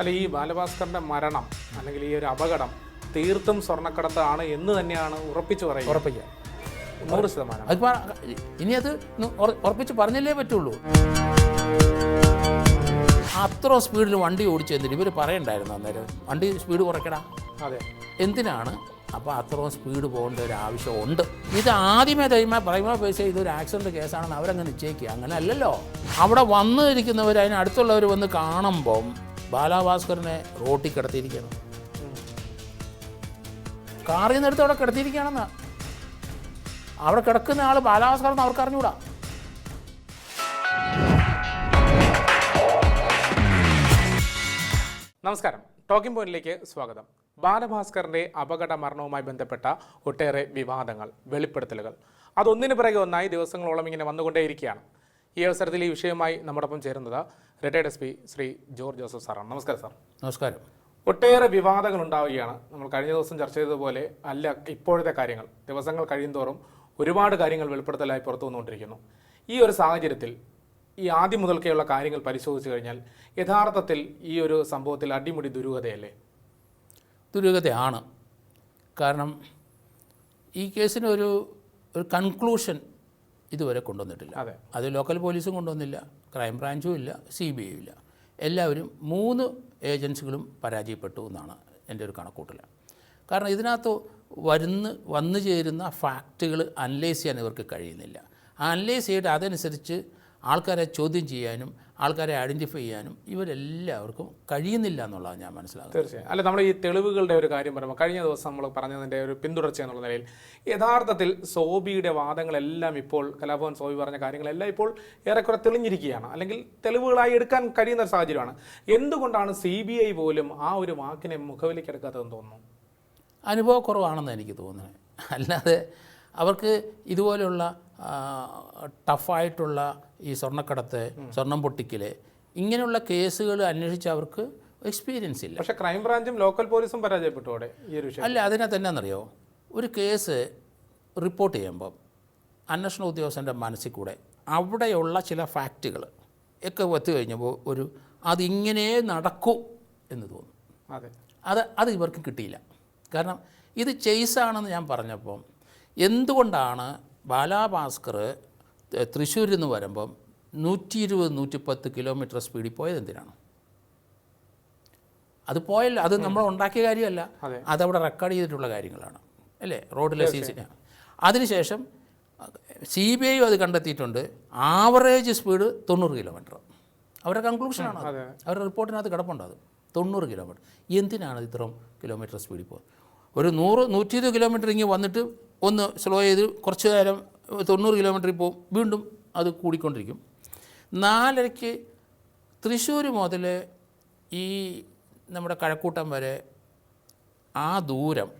അല്ല ഈ ബാലഭാസ്കറിന്റെ മരണം അല്ലെങ്കിൽ ഈ ഒരു അപകടം തീർത്തും സ്വർണക്കടത്താണ് എന്ന് തന്നെയാണ് ഉറപ്പിച്ചു പറയുന്നത്. ഉറപ്പിക്കുക നൂറ് ശതമാനം. അത് ഇനി അത് ഉറപ്പിച്ച് പറഞ്ഞല്ലേ പറ്റുള്ളൂ. അത്ര സ്പീഡിൽ വണ്ടി ഓടിച്ചു എന്നിട്ട് ഇവർ പറയണ്ടായിരുന്നു അന്നേരം. വണ്ടി സ്പീഡ് കുറയ്ക്കടാ. അതെ. എന്തിനാണ്? അപ്പോൾ അത്രയും സ്പീഡ് പോകേണ്ട ഒരു ആവശ്യമുണ്ട് ഇത് ആദ്യമേ തൈമ പ്രൈമ പൈസ ഇതൊരു ആക്സിഡന്റ് കേസാണെന്ന് അവരങ്ങ് നിശ്ചയിക്കുക. അങ്ങനെ അല്ലല്ലോ അവിടെ വന്നിരിക്കുന്നവർ അതിന് അതിനടുത്തുള്ളവർ വന്ന് കാണുമ്പം ബാലാഭാസ്കറിനെ റോട്ടിൽ കിടത്തിയിരിക്കണം കാറിൽ നിന്ന് എടുത്ത് അവിടെ കിടത്തിയിരിക്കുകയാണെന്നാ. അവിടെ കിടക്കുന്ന ആൾ ബാലാഭാസ്കർ എന്ന് അവർക്ക് അറിഞ്ഞൂടാ. നമസ്കാരം. ടോക്കിംഗ് പോയിന്റിലേക്ക് സ്വാഗതം. ബാലഭാസ്കറിന്റെ അപകട മരണവുമായി ബന്ധപ്പെട്ട ഒട്ടേറെ വിവാദങ്ങൾ വെളിപ്പെടുത്തലുകൾ. അതൊന്നിനു പിറകെ ഒന്നായി ദിവസങ്ങളോളം ഇങ്ങനെ വന്നുകൊണ്ടേയിരിക്കുകയാണ്. ഈ അവസരത്തിൽ ഈ വിഷയവുമായി നമ്മോടൊപ്പം ചേരുന്നത് retired S P Shri George Joseph സാറാണ്. നമസ്കാരം സാർ. നമസ്കാരം. ഒട്ടേറെ വിവാദങ്ങൾ ഉണ്ടാവുകയാണ്. നമ്മൾ കഴിഞ്ഞ ദിവസം ചർച്ച ചെയ്തതുപോലെ അല്ല ഇപ്പോഴത്തെ കാര്യങ്ങൾ. ദിവസങ്ങൾ കഴിയുന്തോറും ഒരുപാട് കാര്യങ്ങൾ വെളിപ്പെടുത്തലായി പുറത്തു വന്നുകൊണ്ടിരിക്കുന്നു. ഈ ഒരു സാഹചര്യത്തിൽ ഈ ആദ്യം മുതൽക്കേയുള്ള കാര്യങ്ങൾ പരിശോധിച്ചു കഴിഞ്ഞാൽ യഥാർത്ഥത്തിൽ ഈ ഒരു സംഭവത്തിൽ അടിമുടി ദുരൂഹതയല്ലേ? ദുരൂഹതയാണ്. കാരണം ഈ കേസിന് ഒരു ഒരു കൺക്ലൂഷൻ ഇതുവരെ കൊണ്ടുവന്നിട്ടില്ല. അതെ. അത് ലോക്കൽ പോലീസും കൊണ്ടുവന്നില്ല ക്രൈം ബ്രാഞ്ചും ഇല്ല സി ബി ഐയും ഇല്ല. എല്ലാവരും മൂന്ന് ഏജൻസികളും പരാജയപ്പെട്ടു എന്നാണ് എന്റെ ഒരു കണക്കൂട്ടൽ. കാരണം ഇതിനകത്ത് വരുന്ന് വന്നു ചേരുന്ന ഫാക്റ്റുകൾ അനലൈസ് ചെയ്യാൻ ഇവർക്ക് കഴിയുന്നില്ല. ആ അനലൈസ് ചെയ്തിട്ട് അതനുസരിച്ച് ആൾക്കാരെ ചോദ്യം ചെയ്യാനും ആൾക്കാരെ ഐഡന്റിഫൈ ചെയ്യാനും ഇവരെല്ലാവർക്കും കഴിയുന്നില്ല എന്നുള്ളതാണ് ഞാൻ മനസ്സിലാക്കുന്നത്. തീർച്ചയായും. അല്ല നമ്മൾ ഈ തെളിവുകളുടെ ഒരു കാര്യം പറയുമ്പോൾ കഴിഞ്ഞ ദിവസം നമ്മൾ പറഞ്ഞതിന്റെ ഒരു പിന്തുടർച്ച എന്നുള്ള നിലയിൽ യഥാർത്ഥത്തിൽ സോബിയുടെ വാദങ്ങളെല്ലാം ഇപ്പോൾ കലാഭവൻ സോബി പറഞ്ഞ കാര്യങ്ങളെല്ലാം ഇപ്പോൾ ഏറെക്കുറെ തെളിഞ്ഞിരിക്കുകയാണ്. അല്ലെങ്കിൽ തെളിവുകളായി എടുക്കാൻ കഴിയുന്ന ഒരു സാഹചര്യമാണ്. എന്തുകൊണ്ടാണ് സി ബി ഐ പോലും ആ ഒരു വാക്കിനെ മുഖവിലേക്ക് എടുക്കാത്തതെന്ന് തോന്നുന്നു? അനുഭവക്കുറവാണെന്ന് എനിക്ക് തോന്നുന്നത്. അല്ലാതെ അവർക്ക് ഇതുപോലെയുള്ള ടഫായിട്ടുള്ള ഈ സ്വർണക്കടത്ത് സ്വർണം പൊട്ടിക്കൽ ഇങ്ങനെയുള്ള കേസുകൾ അന്വേഷിച്ച് അവർക്ക് എക്സ്പീരിയൻസ് ഇല്ല. പക്ഷേ ക്രൈംബ്രാഞ്ചും ലോക്കൽ പോലീസും പരാജയപ്പെട്ടു അവിടെ ഈ ഒരു വിഷയം. അല്ല അതിനകത്ത് എന്നാണെന്നറിയോ ഒരു കേസ് റിപ്പോർട്ട് ചെയ്യുമ്പം അന്വേഷണ ഉദ്യോഗസ്ഥന്റെ മനസ്സിൽ കൂടെ അവിടെയുള്ള ചില ഫാക്റ്റുകൾ ഒക്കെ ഒത്തു കഴിഞ്ഞപ്പോൾ ഒരു അതിങ്ങനെ നടക്കൂ എന്ന് തോന്നും. അതെ. അത് അത് ഇവർക്ക് കിട്ടിയില്ല. കാരണം ഇത് ചെയ്സാണെന്ന് ഞാൻ പറഞ്ഞപ്പം എന്തുകൊണ്ടാണ് ബാലാഭാസ്കർ തൃശ്ശൂരിൽ നിന്ന് വരുമ്പം നൂറ്റി ഇരുപത് നൂറ്റിപ്പത്ത് കിലോമീറ്റർ സ്പീഡിൽ പോയത് എന്തിനാണ്? അത് പോയല്ലോ അത് നമ്മൾ ഉണ്ടാക്കിയ കാര്യമല്ല. അതെ. അതവിടെ റെക്കോർഡ് ചെയ്തിട്ടുള്ള കാര്യങ്ങളാണ്. അല്ലേ? റോഡിലെ സി സി അതിനുശേഷം സി ബി ഐ അത് കണ്ടെത്തിയിട്ടുണ്ട്. ആവറേജ് സ്പീഡ് തൊണ്ണൂറ് കിലോമീറ്റർ അവരുടെ കൺക്ലൂഷനാണ്. അവരുടെ റിപ്പോർട്ടിനകത്ത് കിടപ്പുണ്ട് അത്. തൊണ്ണൂറ് കിലോമീറ്റർ എന്തിനാണ് ഇത് ഇത്രയും കിലോമീറ്റർ സ്പീഡിൽ പോകുന്നത് ഒരു നൂറ് നൂറ്റി ഇരുപത് കിലോമീറ്റർ ഇങ്ങനെ വന്നിട്ട് ഒന്ന് സ്ലോ ചെയ്ത് കുറച്ച് നേരം തൊണ്ണൂറ് കിലോമീറ്ററിൽ പോകും. വീണ്ടും അത് കൂടിക്കൊണ്ടിരിക്കും. നാലരയ്ക്ക് തൃശ്ശൂർ മുതൽ ഈ നമ്മുടെ കഴക്കൂട്ടം വരെ ആ ദൂരം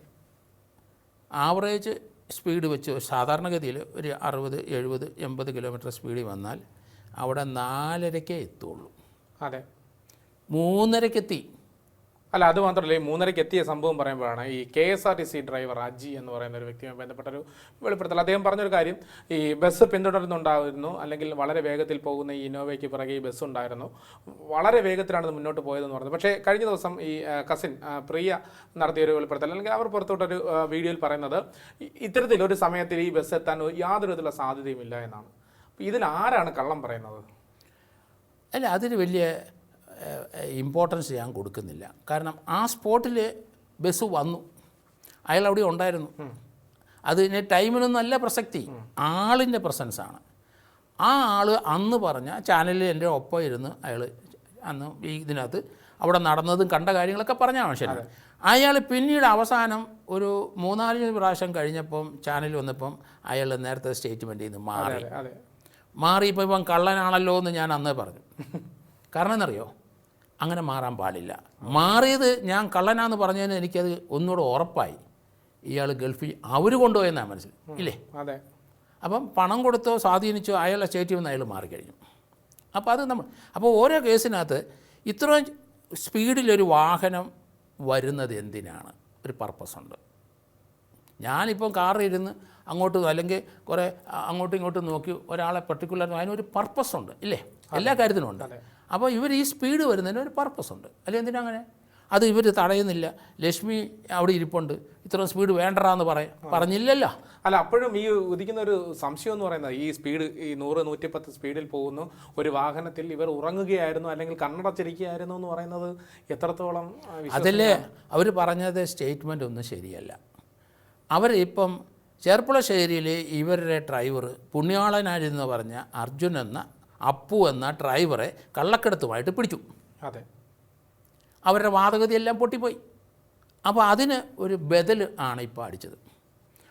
ആവറേജ് സ്പീഡ് വെച്ച് സാധാരണഗതിയിൽ ഒരു അറുപത് എഴുപത് എൺപത് കിലോമീറ്റർ സ്പീഡിൽ വന്നാൽ അവിടെ നാലരയ്ക്കേ എത്തുള്ളൂ. അതെ. മൂന്നരയ്ക്കെത്തി. അല്ല അത് മാത്രമല്ല ഈ മൂന്നരയ്ക്ക് എത്തിയ സംഭവം പറയുമ്പോഴാണ് ഈ K S R T C driver Aji എന്ന് പറയുന്ന ഒരു വ്യക്തിയുമായി ബന്ധപ്പെട്ട ഒരു വെളിപ്പെടുത്തൽ. അദ്ദേഹം പറഞ്ഞൊരു കാര്യം ഈ ബസ് പിന്തുടരുന്നുണ്ടായിരുന്നു അല്ലെങ്കിൽ വളരെ വേഗത്തിൽ പോകുന്ന ഈ ഇന്നോവയ്ക്ക് പിറകെ ഈ ബസ് ഉണ്ടായിരുന്നു. വളരെ വേഗത്തിലാണ് മുന്നോട്ട് പോയതെന്ന് പറഞ്ഞത് പക്ഷേ കഴിഞ്ഞ ദിവസം ഈ കസിൻ പ്രിയ നടത്തിയ ഒരു വെളിപ്പെടുത്തൽ അല്ലെങ്കിൽ അവർ പുറത്തോട്ടൊരു വീഡിയോയിൽ പറയുന്നത് ഇത്തരത്തിൽ ഒരു സമയത്തിൽ ഈ ബസ് എത്താൻ യാതൊരു വിധത്തിലുള്ള സാധ്യതയും ഇല്ല എന്നാണ് ഇതിൽ ആരാണ് കള്ളം പറയുന്നത്? അല്ല അതൊരു വലിയ ഇമ്പോർട്ടൻസ് ഞാൻ കൊടുക്കുന്നില്ല. കാരണം ആ സ്പോട്ടിൽ ബസ് വന്നു. അയാൾ അവിടെ ഉണ്ടായിരുന്നു. അത് അതിന് ടൈമിനൊന്നല്ല പ്രസക്തി. ആളിന്റെ പ്രസൻസാണ് ആ ആൾ അന്ന് പറഞ്ഞ ചാനലിൽ എന്റെ ഒപ്പം ഇരുന്ന് അയാൾ അന്ന് ഈ ഇതിനകത്ത് അവിടെ നടന്നതും കണ്ട കാര്യങ്ങളൊക്കെ പറഞ്ഞ മനുഷ്യനാണ് അയാൾ പിന്നീട് അവസാനം ഒരു മൂന്നാൽ പ്രാവശ്യം കഴിഞ്ഞപ്പം ചാനൽ വന്നപ്പം അയാൾ നേരത്തെ സ്റ്റേറ്റ്മെന്റ് നിന്ന് മാറി. അതെ മാറിയപ്പോൾ ഇവൻ കള്ളനാണല്ലോ എന്ന് ഞാൻ അന്നേ പറഞ്ഞു. കാരണം എന്നറിയോ അങ്ങനെ മാറാൻ പാടില്ല. മാറിയത് ഞാൻ കള്ളനാന്ന് പറഞ്ഞതിന് എനിക്കത് ഒന്നുകൂടെ ഉറപ്പായി. ഇയാൾ ഗൾഫിൽ അവർ കൊണ്ടുപോയെന്നാണ് മനസ്സിൽ. ഇല്ലേ? അതെ. അപ്പം പണം കൊടുത്തോ സ്വാധീനിച്ചോ അയാളുടെ സ്റ്റേറ്റിൽ നിന്ന് അയാൾ മാറിക്കഴിഞ്ഞു. അപ്പോൾ അത് നമ്മൾ അപ്പോൾ ഓരോ കേസിനകത്ത് ഇത്രയും സ്പീഡിലൊരു വാഹനം വരുന്നത് എന്തിനാണ്? ഒരു പർപ്പസ് ഉണ്ട്. ഞാനിപ്പം കാറിൽ ഇരുന്ന് അങ്ങോട്ടും അല്ലെങ്കിൽ കുറേ അങ്ങോട്ടും ഇങ്ങോട്ടും നോക്കി ഒരാളെ പർട്ടിക്കുലർ അതിനൊരു പർപ്പസ് ഉണ്ട്. ഇല്ലേ? എല്ലാ കാര്യത്തിനും ഉണ്ട്. അപ്പോൾ ഇവർ ഈ സ്പീഡ് വരുന്നതിന് ഒരു പർപ്പസ് ഉണ്ട്. അല്ലെ എന്തിനാ അങ്ങനെ? അത് ഇവർ തടയുന്നില്ല. ലക്ഷ്മി അവിടെ ഇരിപ്പുണ്ട്. ഇത്ര സ്പീഡ് വേണ്ടറാന്ന് പറയാം പറഞ്ഞില്ലല്ലോ. അല്ല അപ്പോഴും ഈ ഉദിക്കുന്ന ഒരു സംശയം എന്ന് പറയുന്നത് ഈ സ്പീഡ് ഈ നൂറ് നൂറ്റിപ്പത്ത് സ്പീഡിൽ പോകുന്നു. ഒരു വാഹനത്തിൽ ഇവർ ഉറങ്ങുകയായിരുന്നു അല്ലെങ്കിൽ കണ്ണടച്ചിരിക്കുകയായിരുന്നു എന്ന് പറയുന്നത് എത്രത്തോളം അതിലെ അതല്ലേ അവർ പറഞ്ഞത് സ്റ്റേറ്റ്മെന്റ് ഒന്നും ശരിയല്ല. അവരിപ്പം ചേർപ്പുളശ്ശേരിയിൽ ഇവരുടെ ഡ്രൈവർ പുണ്യാളനായിരുന്നു പറഞ്ഞ അർജുൻ എന്ന അപ്പു എന്ന ഡ്രൈവറെ കള്ളക്കടത്തുമായിട്ട് പിടിച്ചു. അതെ. അവരുടെ വാദഗതിയെല്ലാം പൊട്ടിപ്പോയി. അപ്പോൾ അതിന് ഒരു ബദൽ ആണ് ഇപ്പോൾ അടിച്ചത്.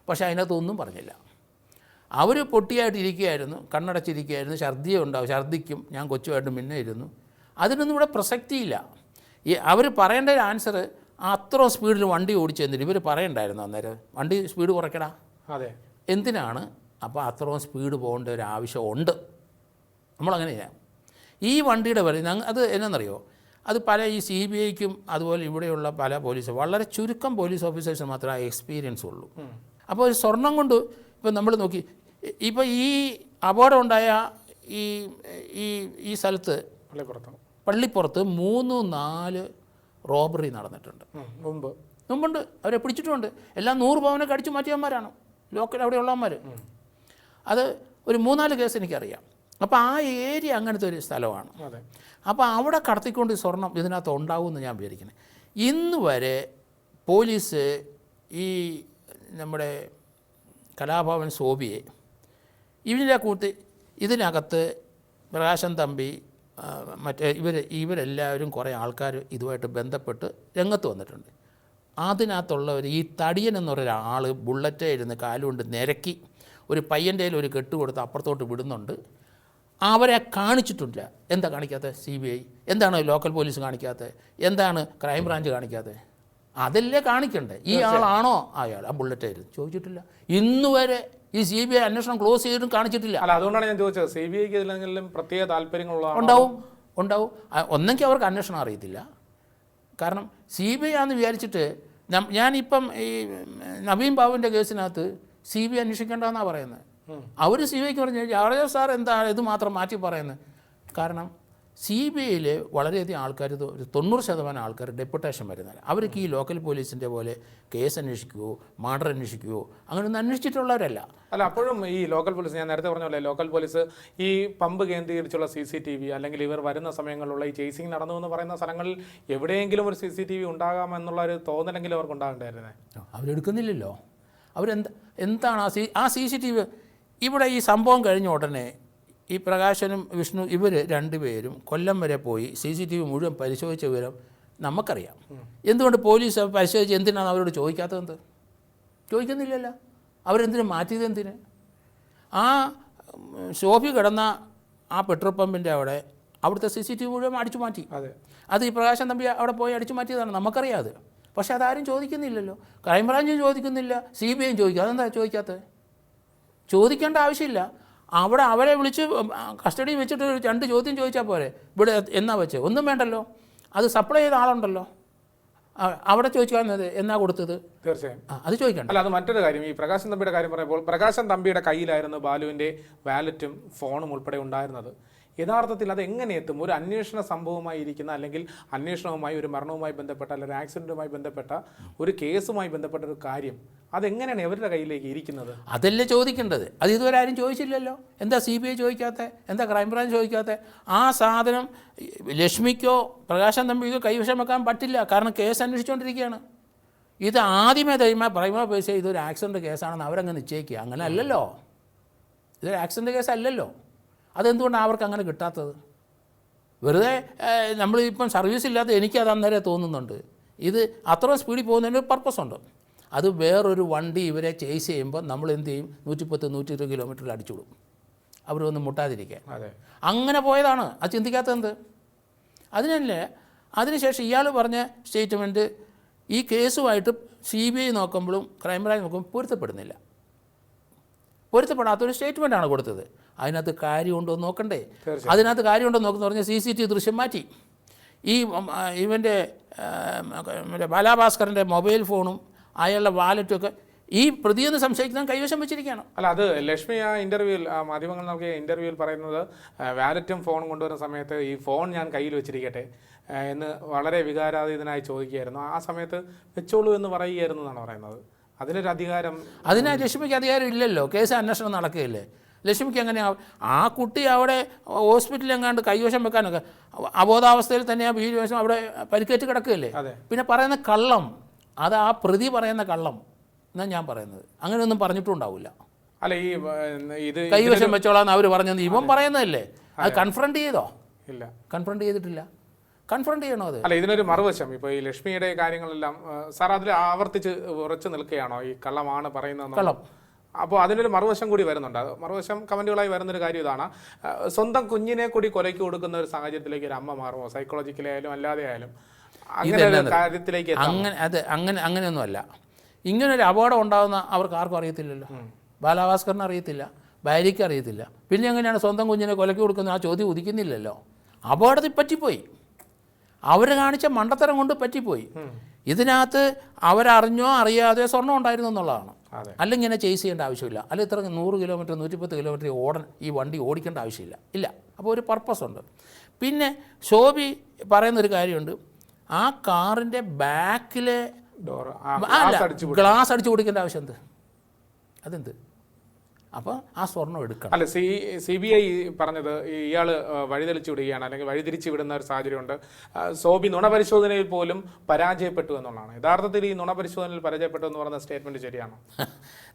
പക്ഷേ അതിനകത്തൊന്നും പറഞ്ഞില്ല. അവർ പൊട്ടിയായിട്ടിരിക്കുകയായിരുന്നു കണ്ണടച്ചിരിക്കുകയായിരുന്നു ഛർദിയ ഉണ്ടാവും ഛർദിക്കും ഞാൻ കൊച്ചുമായിട്ട് മുന്നേ ഇരുന്നു. അതിനൊന്നും ഇവിടെ പ്രസക്തിയില്ല ഈ അവർ പറയേണ്ട ഒരു ആൻസർ അത്ര സ്പീഡിൽ വണ്ടി ഓടിച്ചു തന്നിട്ട് ഇവർ പറയണ്ടായിരുന്നു അന്നേരം. വണ്ടി സ്പീഡ് കുറയ്ക്കടാ. അതെ. എന്തിനാണ്? അപ്പോൾ അത്രയും സ്പീഡ് പോകേണ്ട ഒരു ആവശ്യമുണ്ട് നമ്മളങ്ങനെയാണ് ഈ വണ്ടിയുടെ വില ഞങ്ങൾ അത് എന്നാണെന്നറിയോ അത് പല ഈ സി ബി ഐക്കും അതുപോലെ ഇവിടെയുള്ള പല പോലീസ് വളരെ ചുരുക്കം പോലീസ് ഓഫീസേഴ്സ് മാത്രമേ എക്സ്പീരിയൻസ് ഉള്ളൂ. അപ്പോൾ ഒരു സ്വർണം കൊണ്ട് ഇപ്പം നമ്മൾ നോക്കി ഇപ്പോൾ ഈ അപകടം ഉണ്ടായ ഈ ഈ ഈ സ്ഥലത്ത് പള്ളിപ്പുറത്ത്. പള്ളിപ്പുറത്ത് മൂന്ന് നാല് റോബറി നടന്നിട്ടുണ്ട്. മുമ്പ്. മുമ്പുണ്ട്. അവരെ പിടിച്ചിട്ടുമുണ്ട് എല്ലാം നൂറ് പവനൊക്കെ അടിച്ചു മാറ്റിയവന്മാരാണ്. ലോക്കൽ അവിടെയുള്ളവന്മാർ അത് ഒരു മൂന്നാൽ കേസ് എനിക്കറിയാം. അപ്പോൾ ആ ഏരിയ അങ്ങനത്തെ ഒരു സ്ഥലമാണ്. അപ്പോൾ അവിടെ കടത്തിക്കൊണ്ട് ഈ സ്വർണം ഇതിനകത്ത് ഉണ്ടാവുമെന്ന് ഞാൻ വിചാരിക്കുന്നത് ഇന്ന് വരെ പോലീസ് ഈ നമ്മുടെ കലാഭവൻ സോബിയെ ഇതിന്റെ കൂട്ടി ഇതിനകത്ത് പ്രകാശൻ തമ്പി മറ്റേ ഇവർ ഇവരെല്ലാവരും കുറേ ആൾക്കാർ ഇതുമായിട്ട് ബന്ധപ്പെട്ട് രംഗത്ത് വന്നിട്ടുണ്ട്. അതിനകത്തുള്ളവർ ഈ തടിയൻ എന്ന് പറയുന്ന ആൾ ബുള്ളറ്റ് ഇരുന്ന് കാലുകൊണ്ട് നിരക്കി ഒരു പയ്യന്റെ ഒരു കെട്ട് കൊടുത്ത് അപ്പുറത്തോട്ട് വിടുന്നുണ്ട്. അവരെ കാണിച്ചിട്ടില്ല എന്താ കാണിക്കാത്തത് സി ബി ഐ എന്താണ് ലോക്കൽ പോലീസ് കാണിക്കാത്തത് എന്താണ് ക്രൈംബ്രാഞ്ച് കാണിക്കാത്തത് അതല്ലേ കാണിക്കണ്ടേ? ഈ ആളാണോ? അയാൾ ആ ബുള്ളറ്റ് ആയിരുന്നു. ചോദിച്ചിട്ടില്ല. ഇന്നുവരെ ഈ സി ബി ഐ അന്വേഷണം ക്ലോസ് ചെയ്തിട്ടും കാണിച്ചിട്ടില്ല. അല്ല അതുകൊണ്ടാണ് ഞാൻ ചോദിച്ചത്. സി ബി ഐക്ക് ഇതിലെങ്കിലും പ്രത്യേക താല്പര്യങ്ങളുള്ള ഉണ്ടാവും. ഉണ്ടാവും. ഒന്നെങ്കിൽ അവർക്ക് അന്വേഷണം അറിയത്തില്ല. കാരണം സി ബി ഐ ആണെന്ന് വിചാരിച്ചിട്ട് ഞാനിപ്പം ഈ നവീൻ ബാബുവിന്റെ കേസിനകത്ത് സി ബി ഐ അന്വേഷിക്കേണ്ടതെന്നാണ് പറയുന്നത്. അവർ സി ബി ഐക്ക് പറഞ്ഞു ജാർജ സാർ എന്താ ഇത് മാത്രം മാറ്റി പറയുന്നത്? കാരണം സി ബി ഐയിൽ വളരെയധികം ആൾക്കാർ ഇത് ഒരു തൊണ്ണൂറ് ശതമാനം ആൾക്കാർ ഡെപ്യൂട്ടേഷൻ വരുന്നത് അവർക്ക് ഈ ലോക്കൽ പോലീസിന്റെ പോലെ കേസ് അന്വേഷിക്കുകയോ മർഡർ അന്വേഷിക്കുകയോ അങ്ങനെയൊന്നും അന്വേഷിച്ചിട്ടുള്ളവരല്ല. അല്ല അപ്പോഴും ഈ ലോക്കൽ പോലീസ് ഞാൻ നേരത്തെ പറഞ്ഞ പോലെ ലോക്കൽ പോലീസ് ഈ പമ്പ് കേന്ദ്രീകരിച്ചുള്ള സി സി ടി വി അല്ലെങ്കിൽ ഇവർ വരുന്ന സമയങ്ങളിലുള്ള ഈ ചേസിങ് നടന്നു എന്ന് പറയുന്ന സ്ഥലങ്ങളിൽ എവിടെയെങ്കിലും ഒരു സി സി ടി വി ഉണ്ടാകാമെന്നുള്ള ഒരു തോന്നലെങ്കിലും അവർക്ക് ഉണ്ടാകണ്ടായിരുന്നേ അവരെടുക്കുന്നില്ലല്ലോ. അവരെന്താ എന്താണ് ആ സി ആ സി സി ടി വി ഇവിടെ ഈ സംഭവം കഴിഞ്ഞ ഉടനെ ഈ പ്രകാശനും വിഷ്ണു ഇവർ രണ്ടുപേരും കൊല്ലം വരെ പോയി സി സി ടി വി മുഴുവൻ പരിശോധിച്ച വിവരം നമുക്കറിയാം. എന്തുകൊണ്ട് പോലീസ് പരിശോധിച്ച് എന്തിനാണ് അവരോട് ചോദിക്കാത്തതെന്ത്? ചോദിക്കുന്നില്ലല്ലോ. അവരെന്തിനു മാറ്റിയത് എന്തിന്? ആ ഷോഫി കിടന്ന ആ പെട്രോൾ പമ്പിന്റെ അവിടെ അവിടുത്തെ സി സി ടി വി മുഴുവൻ അടിച്ചു മാറ്റി. അതെ. അത് ഈ പ്രകാശൻ തമ്പി അവിടെ പോയി അടിച്ചു മാറ്റിയതാണ്. നമുക്കറിയാം അത്. പക്ഷേ അതാരും ചോദിക്കുന്നില്ലല്ലോ. ക്രൈംബ്രാഞ്ചും ചോദിക്കുന്നില്ല. സി ബി ഐയും ചോദിക്കുക അതെന്താ ചോദിക്കാത്തത്? ചോദിക്കേണ്ട ആവശ്യമില്ല. അവിടെ അവരെ വിളിച്ച് കസ്റ്റഡി വെച്ചിട്ട് ഒരു രണ്ട് ചോദ്യം ചോദിച്ചാൽ പോരെ. ഇവിടെ എന്നാ വെച്ച്? ഒന്നും വേണ്ടല്ലോ. അത് സപ്ലൈ ചെയ്ത ആളുണ്ടല്ലോ. അവിടെ ചോദിച്ചാൽ എന്നാ കൊടുത്തത്? തീർച്ചയായും. അത് ചോദിക്കണം അല്ല അത് മറ്റൊരു കാര്യം. ഈ പ്രകാശൻ തമ്പിയുടെ കാര്യം പറയുമ്പോൾ പ്രകാശൻ തമ്പിയുടെ കയ്യിലായിരുന്നു ബാലുവിന്റെ വാലറ്റും ഫോണും ഉൾപ്പെടെ ഉണ്ടായിരുന്നത്. യഥാർത്ഥത്തിൽ അത് എങ്ങനെ എത്തും? ഒരു അന്വേഷണ സംഭവമായി ഇരിക്കുന്ന അല്ലെങ്കിൽ അന്വേഷണവുമായി ഒരു മരണവുമായി ബന്ധപ്പെട്ട അല്ലെങ്കിൽ ഒരു ആക്സിഡന്റുമായി ബന്ധപ്പെട്ട ഒരു കേസുമായി ബന്ധപ്പെട്ട ഒരു കാര്യം അതെങ്ങനെയാണ് ഇവരുടെ കയ്യിലേക്ക് ഇരിക്കുന്നത്? അതല്ലേ ചോദിക്കേണ്ടത്. അത് ഇതുവരെ ആരും ചോദിച്ചില്ലല്ലോ. എന്താ സി ബി ഐ ചോദിക്കാത്ത? എന്താ ക്രൈംബ്രാഞ്ച് ചോദിക്കാത്ത? ആ സാധനം ലക്ഷ്മിക്കോ പ്രകാശൻ തമ്പിക്കോ കൈവശം വെക്കാൻ പറ്റില്ല. കാരണം കേസ് അന്വേഷിച്ചുകൊണ്ടിരിക്കുകയാണ്. ഇത് ആദ്യമേ തരുമ്പോൾ പ്രൈമ പേശ ഇതൊരു ആക്സിഡന്റ് കേസാണെന്ന് അവരങ്ങ് നിശ്ചയിക്കുക. അങ്ങനെ അല്ലല്ലോ ഇതൊരു ആക്സിഡന്റ് കേസ് അല്ലല്ലോ. അതെന്തുകൊണ്ടാണ് അവർക്ക് അങ്ങനെ കിട്ടാത്തത്? വെറുതെ നമ്മളിപ്പം സർവീസ് ഇല്ലാത്ത എനിക്കത് അന്നേരം തോന്നുന്നുണ്ട്. ഇത് അത്രയും സ്പീഡിൽ പോകുന്നതിന് ഒരു പർപ്പസ് ഉണ്ട്. അത് വേറൊരു വണ്ടി ഇവരെ ചേസ് ചെയ്യുമ്പോൾ നമ്മൾ എന്ത് ചെയ്യും? നൂറ്റിപ്പത്ത് നൂറ്റി ഇരുപത് കിലോമീറ്ററിൽ അടിച്ചുവിടും അവരൊന്നും മുട്ടാതിരിക്കാൻ. അതെ. അങ്ങനെ പോയതാണ്. അത് ചിന്തിക്കാത്തത് അതിനല്ലേ അതിനുശേഷം ഇയാൾ പറഞ്ഞ സ്റ്റേറ്റ്മെന്റ് ഈ കേസുമായിട്ട് സി ബി ഐ നോക്കുമ്പോഴും ക്രൈംബ്രാഞ്ച് നോക്കുമ്പോൾ പൊരുത്തപ്പെടുന്നില്ല. പൊരുത്തപ്പെടാത്തൊരു സ്റ്റേറ്റ്മെന്റാണ് കൊടുത്തത്. അതിനകത്ത് കാര്യമുണ്ടോ എന്ന് നോക്കണ്ടേ? അതിനകത്ത് കാര്യമുണ്ടോ നോക്കുന്ന പറഞ്ഞാൽ സി സി ടി ദൃശ്യം മാറ്റി. ഈ ഇവന്റെ മറ്റേ ബാലാഭാസ്കറിന്റെ മൊബൈൽ ഫോണും അയാളുടെ വാലറ്റും ഒക്കെ ഈ പ്രതിയെന്ന് സംശയിക്കുന്ന കൈവശം വെച്ചിരിക്കുകയാണ്. അല്ല അത് ലക്ഷ്മി ആ ഇന്റർവ്യൂവിൽ ആ മാധ്യമങ്ങൾ നൽകിയ ഇന്റർവ്യൂവിൽ പറയുന്നത് വാലറ്റും ഫോണും കൊണ്ടുവരുന്ന സമയത്ത് ഈ ഫോൺ ഞാൻ കയ്യിൽ വെച്ചിരിക്കട്ടെ എന്ന് വളരെ വികാരാതീതനായി ചോദിക്കുകയായിരുന്നു. ആ സമയത്ത് വെച്ചോളൂ എന്ന് പറയുകയായിരുന്നു എന്നാണ് പറയുന്നത്. അതിലൊരു അധികാരം അതിന് ലക്ഷ്മിക്ക് അധികാരം ഇല്ലല്ലോ. കേസ് അന്വേഷണം നടക്കുകയില്ലേ? ലക്ഷ്മിക്ക് എങ്ങനെയാവും ആ കുട്ടി അവിടെ ഹോസ്പിറ്റലിൽ എങ്ങാണ്ട് കൈവശം വെക്കാനൊക്കെ. അബോധാവസ്ഥയിൽ തന്നെ ആ ഭീരുവശം അവിടെ പരിക്കേറ്റ് കിടക്കുകയല്ലേ? പിന്നെ പറയുന്ന കള്ളം അത് ആ പ്രതി പറയുന്ന കള്ളം എന്നാണ് ഞാൻ പറയുന്നത്. അങ്ങനെയൊന്നും പറഞ്ഞിട്ടുണ്ടാവില്ല. അല്ല ഈ ഇത് കൈവശം വെച്ചോളാന്ന് അവർ പറഞ്ഞത് ഇവൻ പറയുന്നതല്ലേ? അത് കൺഫ്രണ്ട് ചെയ്തോ? ഇല്ല. കൺഫ്രണ്ട് ചെയ്തിട്ടില്ല. കൺഫ്രണ്ട് ചെയ്യണോ അത്? അല്ല ഇതിനൊരു മറുവശം. ഇപ്പോൾ ഈ ലക്ഷ്മിയുടെ കാര്യങ്ങളെല്ലാം സാർ അതിൽ ആവർത്തിച്ച് ഉറച്ചു നിൽക്കുകയാണോ? ഈ കള്ളമാണ് പറയുന്നത് കള്ളം. അപ്പോൾ അതിനൊരു മറുവശം കൂടി വരുന്നുണ്ട്. മറുവശം കമന്റുകളായി വരുന്നൊരു കാര്യം ഇതാണ്. സ്വന്തം കുഞ്ഞിനെ കൂടി കൊലയ്ക്ക് കൊടുക്കുന്ന ഒരു സാഹചര്യത്തിലേക്ക് ഒരു അമ്മ മാറുമോ? സൈക്കോളജിക്കലായാലും അല്ലാതെ ആയാലും അങ്ങനെ ഒരു കാര്യത്തിലേക്ക്. അങ്ങനെ അത് അങ്ങനെ അങ്ങനെയൊന്നുമല്ല ഇങ്ങനൊരു അപകടം ഉണ്ടാകുന്ന അവർക്ക് ആർക്കും അറിയത്തില്ലല്ലോ. ബാലാഭാസ്കറിന് അറിയത്തില്ല. ഭാര്യയ്ക്ക് അറിയത്തില്ല. പിന്നെ എങ്ങനെയാണ് സ്വന്തം കുഞ്ഞിനെ കൊലയ്ക്ക് കൊടുക്കുന്നത് ആ ചോദ്യം ഉദിക്കുന്നില്ലല്ലോ. അപകടത്തിൽ പറ്റിപ്പോയി. അവർ കാണിച്ച മണ്ടത്തരം കൊണ്ട് പറ്റിപ്പോയി. ഇതിനകത്ത് അവരറിഞ്ഞോ അറിയാതെയോ സ്വർണം ഉണ്ടായിരുന്നു എന്നുള്ളതാണ്. അല്ലെങ്കിൽ ഇങ്ങനെ ചേസ് ചെയ്യേണ്ട ആവശ്യമില്ല. അല്ല ഇത്ര നൂറ് കിലോമീറ്റർ നൂറ്റിപ്പത്ത് കിലോമീറ്റർ ഓടൻ ഈ വണ്ടി ഓടിക്കേണ്ട ആവശ്യമില്ല. ഇല്ല. അപ്പോൾ ഒരു പർപ്പസ് ഉണ്ട്. പിന്നെ ശോഭി പറയുന്നൊരു കാര്യമുണ്ട്. ആ കാറിന്റെ ബാക്കിലെ ഡോർ ഗ്ലാസ് അടിച്ചു കൊടുക്കേണ്ട ആവശ്യം എന്ത്? അതെന്ത്? അപ്പോൾ ആ സ്വർണം എടുക്കണം. അല്ല സി സി ബി ഐ പറഞ്ഞത് ഇയാൾ വഴിതെളിച്ചു വിടുകയാണ് അല്ലെങ്കിൽ വഴിതിരിച്ചു വിടുന്ന ഒരു സാഹചര്യമുണ്ട്. സോബി നുണപരിശോധനയിൽ പോലും പരാജയപ്പെട്ടു എന്നുള്ളതാണ്. യഥാർത്ഥത്തിൽ ഈ നുണപരിശോധനയിൽ പരാജയപ്പെട്ടു എന്ന് പറയുന്ന സ്റ്റേറ്റ്മെന്റ് ശരിയാണോ?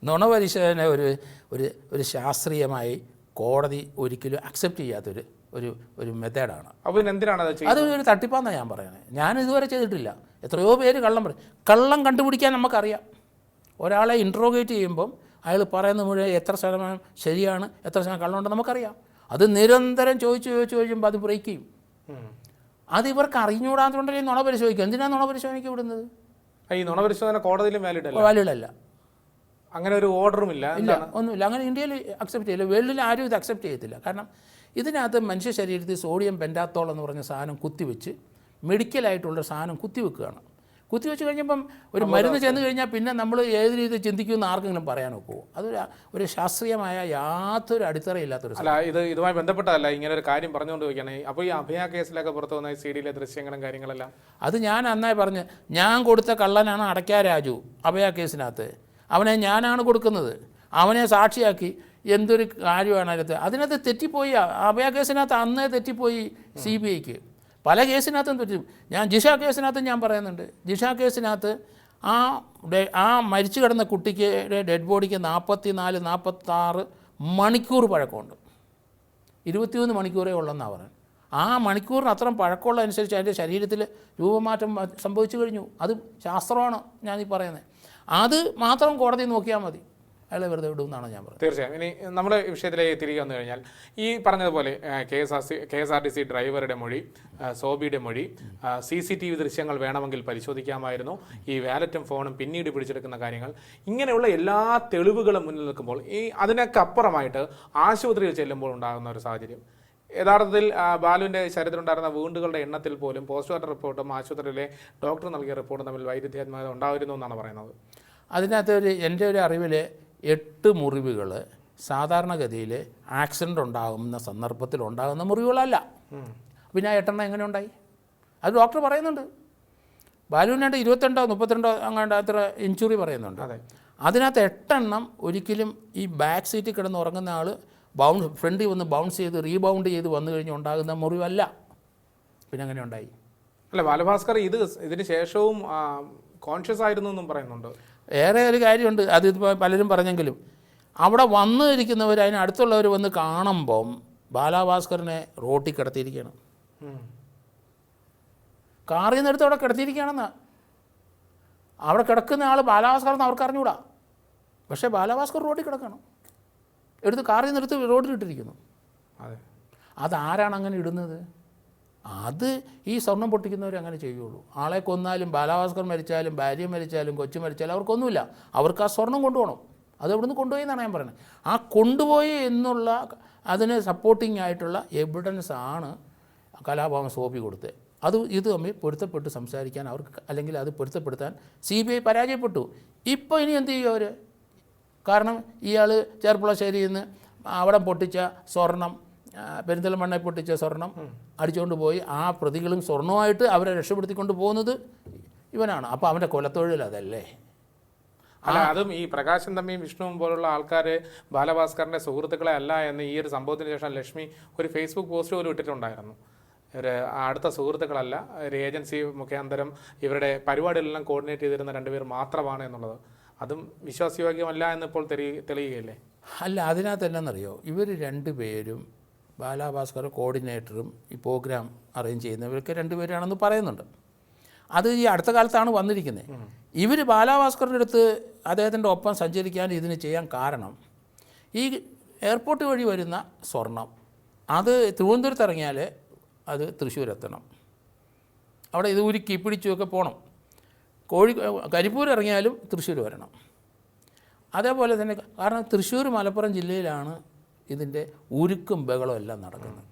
നുണപരിശോധന ഒരു ഒരു ഒരു ശാസ്ത്രീയമായി കോടതി ഒരിക്കലും അക്സെപ്റ്റ് ചെയ്യാത്തൊരു ഒരു ഒരു മെത്തേഡാണ് അപ്പോൾ പിന്നെ എന്തിനാണ് അത് അത് ഒരു തട്ടിപ്പാന്നാണ് ഞാൻ പറയുന്നത് ഞാൻ ഇതുവരെ ചെയ്തിട്ടില്ല. എത്രയോ പേര് കള്ളം പറയും. കള്ളം കണ്ടുപിടിക്കാൻ നമുക്കറിയാം. ഒരാളെ ഇൻട്രോഗേറ്റ് ചെയ്യുമ്പം അയാൾ പറയുന്ന മുഴുവൻ എത്ര ശതമാനം ശരിയാണ് എത്ര ശതമാനം കള്ളമുണ്ടെന്ന് നമുക്കറിയാം. അത് നിരന്തരം ചോദിച്ചു ചോദിച്ചു ചോദിക്കുമ്പോൾ അത് ബ്രേക്ക് ചെയ്യും. അത് ഇവർക്ക് അറിഞ്ഞുകൂടാത്തതുകൊണ്ടല്ലേ നുണ പരിശോധിക്കും എന്തിനാണ് നുണ പരിശോധനയ്ക്ക് വിടുന്നത്? ഈ നുണ പരിശോധന കോടതിയിലും വാലിഡ് അല്ല. വാലിഡല്ല അങ്ങനെ ഒരു ഓർഡറും ഇല്ല. ഇല്ല ഒന്നുമില്ല. അങ്ങനെ ഇന്ത്യയിൽ അക്സെപ്റ്റ് ചെയ്യില്ല. വേൾഡിൽ ആരും ഇത് അക്സെപ്റ്റ് ചെയ്യത്തില്ല. കാരണം ഇതിനകത്ത് മനുഷ്യ ശരീരത്തിൽ സോഡിയം പെന്റാത്തോൾ എന്ന് പറഞ്ഞ സാധനം കുത്തിവെച്ച് മെഡിക്കലായിട്ടുള്ള സാധനം കുത്തിവെക്കുകയാണ്. കുത്തിവെച്ച് കഴിഞ്ഞപ്പം ഒരു മരുന്ന് ചെന്ന് കഴിഞ്ഞാൽ പിന്നെ നമ്മൾ ഏത് രീതിയിൽ ചിന്തിക്കുമെന്ന് ആർക്കെങ്കിലും പറയാൻ ഒക്കുമോ അതൊരു ഒരു ശാസ്ത്രീയമായ യാതൊരു അടിത്തറയില്ലാത്തൊരു അല്ല ഇത് ഇതുമായി ബന്ധപ്പെട്ടതല്ല ഇങ്ങനെ ഒരു കാര്യം പറഞ്ഞുകൊണ്ട് വയ്ക്കുകയാണ് അപ്പോൾ ഈ അഭയ കേസിലൊക്കെ പുറത്തു വന്ന സി ഡിയിലെ ദൃശ്യങ്ങളും കാര്യങ്ങളെല്ലാം? അത് ഞാൻ അന്നായി പറഞ്ഞ് ഞാൻ കൊടുത്ത കള്ളനാണ് അടയ്ക്കാ രാജു അഭയ കേസിനകത്ത്. അവനെ ഞാനാണ് കൊടുക്കുന്നത്. അവനെ സാക്ഷിയാക്കി എന്തൊരു കാര്യമാണ് അതിനകത്ത്? അതിനകത്ത് തെറ്റിപ്പോയി അഭയ കേസിനകത്ത് അന്നേ തെറ്റിപ്പോയി സി ബി ഐക്ക്. പല കേസിനകത്തും തെറ്റി. ഞാൻ ജിഷ കേസിനകത്തും ഞാൻ പറയുന്നുണ്ട്. ജിഷ കേസിനകത്ത് ആ ആ മരിച്ചു കിടന്ന കുട്ടിക്ക് ഡെഡ് ബോഡിക്ക് നാൽപ്പത്തി നാല് നാൽപ്പത്താറ് മണിക്കൂർ പഴക്കമുണ്ട്. ഇരുപത്തിമൂന്ന് മണിക്കൂറേ ഉള്ളെന്നാണ് പറയുന്നത്. ആ മണിക്കൂറിന് അത്രയും പഴക്കമുള്ളതനുസരിച്ച് അതിന്റെ ശരീരത്തിൽ രൂപമാറ്റം സംഭവിച്ചു കഴിഞ്ഞു. അത് ശാസ്ത്രമാണ് ഞാനീ പറയുന്നത്. അത് മാത്രം കോടതി നോക്കിയാൽ മതി. അയാളെ വെറുതെ വിടുമെന്നാണ് ഞാൻ പറയുന്നത്. തീർച്ചയായും. ഇനി നമ്മുടെ വിഷയത്തിലേക്ക് തിരികെ വന്നു കഴിഞ്ഞാൽ ഈ പറഞ്ഞതുപോലെ K S R C K S R T C ഡ്രൈവറുടെ മൊഴി സോബിയുടെ മൊഴി സി സി ടി വി ദൃശ്യങ്ങൾ വേണമെങ്കിൽ പരിശോധിക്കാമായിരുന്നു. ഈ വാലറ്റും ഫോണും പിന്നീട് പിടിച്ചെടുക്കുന്ന കാര്യങ്ങൾ. ഇങ്ങനെയുള്ള എല്ലാ തെളിവുകളും മുന്നിൽ നിൽക്കുമ്പോൾ ഈ അതിനൊക്കെ അപ്പുറമായിട്ട് ആശുപത്രിയിൽ ചെല്ലുമ്പോൾ ഉണ്ടാകുന്ന ഒരു സാഹചര്യം. യഥാർത്ഥത്തിൽ ബാലുവിന്റെ ശരീരത്തിലുണ്ടായിരുന്ന വീണ്ടുകളുടെ എണ്ണത്തിൽ പോലും പോസ്റ്റ്മോർട്ടം റിപ്പോർട്ടും ആശുപത്രിയിലെ ഡോക്ടർ നൽകിയ റിപ്പോർട്ടും തമ്മിൽ വൈരുദ്ധ്യാത്മകത ഉണ്ടായിരുന്നു എന്നാണ് പറയുന്നത്. അതിനകത്ത് ഒരു എന്റെ ഒരു അറിവിൽ എട്ട് മുറിവുകൾ സാധാരണഗതിയിൽ ആക്സിഡന്റ് ഉണ്ടാകുന്ന സന്ദർഭത്തിൽ ഉണ്ടാകുന്ന മുറിവുകളല്ല. പിന്നെ ആ എട്ടെണ്ണം എങ്ങനെ ഉണ്ടായി? അത് ഡോക്ടർ പറയുന്നുണ്ട്. ബാലുവിനായിട്ട് ഇരുപത്തിരണ്ടോ മുപ്പത്തിരണ്ടോ അങ്ങാണ്ട് അത്ര ഇഞ്ചുറി പറയുന്നുണ്ട്. അതെ. അതിനകത്ത് എട്ടെണ്ണം ഒരിക്കലും ഈ ബാക്ക് സീറ്റിൽ കിടന്ന് ഉറങ്ങുന്ന ആൾ ബൗണ്ട് ഫ്രണ്ടിൽ വന്ന് ബൗൺസ് ചെയ്ത് റീബൗണ്ട് ചെയ്ത് വന്നു കഴിഞ്ഞ് ഉണ്ടാകുന്ന മുറിവല്ല. പിന്നെ അങ്ങനെ ഉണ്ടായി? അല്ല ബാലഭാസ്കർ ഇത് ഇതിന് ശേഷവും കോൺഷ്യസ് ആയിരുന്നു എന്നും പറയുന്നുണ്ട്. ഏറെ ഒരു കാര്യമുണ്ട്. അത് ഇതിപ്പോൾ പലരും പറഞ്ഞെങ്കിലും അവിടെ വന്നു ഇരിക്കുന്നവർ അതിന് അടുത്തുള്ളവർ വന്ന് കാണുമ്പം ബാലാഭാസ്കറിനെ റോട്ടിൽ കിടത്തിയിരിക്കുകയാണ്. കാറിൽ നിന്നെടുത്ത് അവിടെ കിടത്തിയിരിക്കുകയാണെന്ന്. അവിടെ കിടക്കുന്ന ആൾ ബാലാഭാസ്കർ എന്ന് അവർക്ക് അറിഞ്ഞൂടാ. പക്ഷേ ബാലാഭാസ്കർ റോഡിൽ കിടക്കണം. എടുത്ത് കാറിൽ നിന്നെടുത്ത് റോഡിലിട്ടിരിക്കുന്നു അതെ. അതാരാണ് അങ്ങനെ ഇടുന്നത്? അത് ഈ സ്വർണം പൊട്ടിക്കുന്നവർ അങ്ങനെ ചെയ്യുള്ളൂ. ആളെ കൊന്നാലും ബാലാഭാസ്കർ മരിച്ചാലും ഭാര്യ മരിച്ചാലും കൊച്ചു മരിച്ചാലും അവർക്കൊന്നുമില്ല. അവർക്ക് ആ സ്വർണം കൊണ്ടുപോകണം. അത് അവിടുന്ന് കൊണ്ടുപോയി എന്നാണ് ഞാൻ പറയുന്നത്. ആ കൊണ്ടുപോയി എന്നുള്ള അതിന് സപ്പോർട്ടിംഗ് ആയിട്ടുള്ള എവിഡൻസ് ആണ് കലാഭവൻ സോപ്പി കൊടുത്തത്. അത് ഇത് തമ്മിൽ പൊരുത്തപ്പെട്ട് സംസാരിക്കാൻ അവർക്ക് അല്ലെങ്കിൽ അത് പൊരുത്തപ്പെടുത്താൻ സി ബി ഐ പരാജയപ്പെട്ടു. ഇപ്പോൾ ഇനി എന്ത് ചെയ്യും അവർ കാരണം ഇയാൾ ചേർപ്പുളശ്ശേരിയിൽ നിന്ന് അവിടെ പൊട്ടിച്ച സ്വർണം മണ്ണെ പൊട്ടിച്ച സ്വർണം അടിച്ചുകൊണ്ട് പോയി. ആ പ്രതികളും സ്വർണവുമായിട്ട് അവരെ രക്ഷപ്പെടുത്തിക്കൊണ്ട് പോകുന്നത് ഇവനാണ്. അപ്പോൾ അവന്റെ കൊലത്തൊഴിൽ അതല്ലേ? അല്ല അതും ഈ പ്രകാശൻ തമ്മിയും വിഷ്ണുവും പോലുള്ള ആൾക്കാർ ബാലഭാസ്കറിന്റെ സുഹൃത്തുക്കളെ അല്ല എന്ന് ഈ ഒരു സംഭവത്തിന് ശേഷം ലക്ഷ്മി ഒരു ഫേസ്ബുക്ക് പോസ്റ്റ് പോലും ഇട്ടിട്ടുണ്ടായിരുന്നു. ഒരു അടുത്ത സുഹൃത്തുക്കളല്ല ഒരു ഏജൻസി മുഖാന്തരം ഇവരുടെ പരിപാടികളെല്ലാം കോർഡിനേറ്റ് ചെയ്തിരുന്ന രണ്ടുപേർ മാത്രമാണ് എന്നുള്ളത്. അതും വിശ്വാസയോഗ്യമല്ല എന്നിപ്പോൾ തെളി തെളിയുകയല്ലേ? അല്ല അതിനകത്ത് എന്നാണെന്നറിയോ ഇവർ രണ്ടുപേരും ബാലാഭാസ്കർ കോർഡിനേറ്ററും ഈ പ്രോഗ്രാം അറേഞ്ച് ചെയ്യുന്നവരൊക്കെ രണ്ടുപേരാണെന്ന് പറയുന്നുണ്ട്. അത് ഈ അടുത്ത കാലത്താണ് വന്നിരിക്കുന്നത് ഇവർ ബാലാഭാസ്കറിന്റെ അടുത്ത് അദ്ദേഹത്തിന്റെ ഒപ്പം സഞ്ചരിക്കാൻ ഇതിന് ചെയ്യാൻ കാരണം ഈ എയർപോർട്ട് വഴി വരുന്ന സ്വർണം. അത് തിരുവനന്തപുരത്ത് ഇറങ്ങിയാൽ അത് തൃശ്ശൂർ എത്തണം. അവിടെ ഇത് ഉരുക്കി പിടിച്ചുമൊക്കെ പോകണം കോഴി കരിപ്പൂർ ഇറങ്ങിയാലും തൃശ്ശൂർ വരണം. അതേപോലെ തന്നെ കാരണം തൃശ്ശൂർ മലപ്പുറം ജില്ലയിലാണ് ഇതിന്റെ ഉരുക്കും ബഹളവും എല്ലാം നടക്കുന്നത്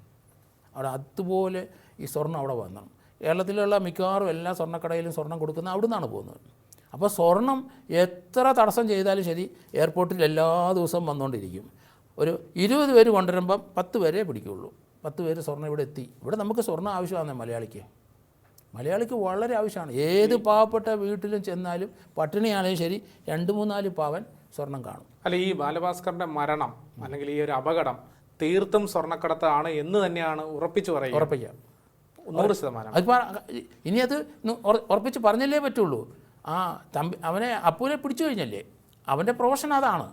അവിടെ അതുപോലെ ഈ സ്വർണം അവിടെ വന്നു. കേരളത്തിലുള്ള മിക്കവാറും എല്ലാ സ്വർണക്കടയിലും സ്വർണം കൊടുക്കുന്ന അവിടെ നിന്നാണ് പോകുന്നത്. അപ്പോൾ സ്വർണം എത്ര തടസ്സം ചെയ്താലും ശരി എയർപോർട്ടിൽ എല്ലാ ദിവസവും വന്നുകൊണ്ടിരിക്കും. ഒരു ഇരുപത് പേര് കൊണ്ടുവരുമ്പം പത്ത് പേരെ പിടിക്കുകയുള്ളൂ. പത്ത് പേര് സ്വർണം ഇവിടെ എത്തി. ഇവിടെ നമുക്ക് സ്വർണം ആവശ്യമാണ് മലയാളിക്ക്. മലയാളിക്ക് വളരെ ആവശ്യമാണ്. ഏത് പാവപ്പെട്ട വീട്ടിലും ചെന്നാലും പട്ടിണിയാണെങ്കിലും ശരി രണ്ട് മൂന്നാൽ പാവൻ സ്വർണം കാണും. അല്ല ഈ ബാലഭാസ്കറിന്റെ മരണം അല്ലെങ്കിൽ ഈ ഒരു അപകടം തീർത്തും സ്വർണക്കടത്താണ് എന്ന് തന്നെയാണ് ഉറപ്പിച്ചു പറയുക. ഉറപ്പിക്കാം നൂറ് ശതമാനം. അത് ഇനി അത് ഉറപ്പിച്ച് പറഞ്ഞല്ലേ പറ്റുള്ളൂ. ആ തമ്പി അവനെ അപ്പൂനെ പിടിച്ചു കഴിഞ്ഞല്ലേ? അവന്റെ പ്രൊഫഷൻ അതാണ്.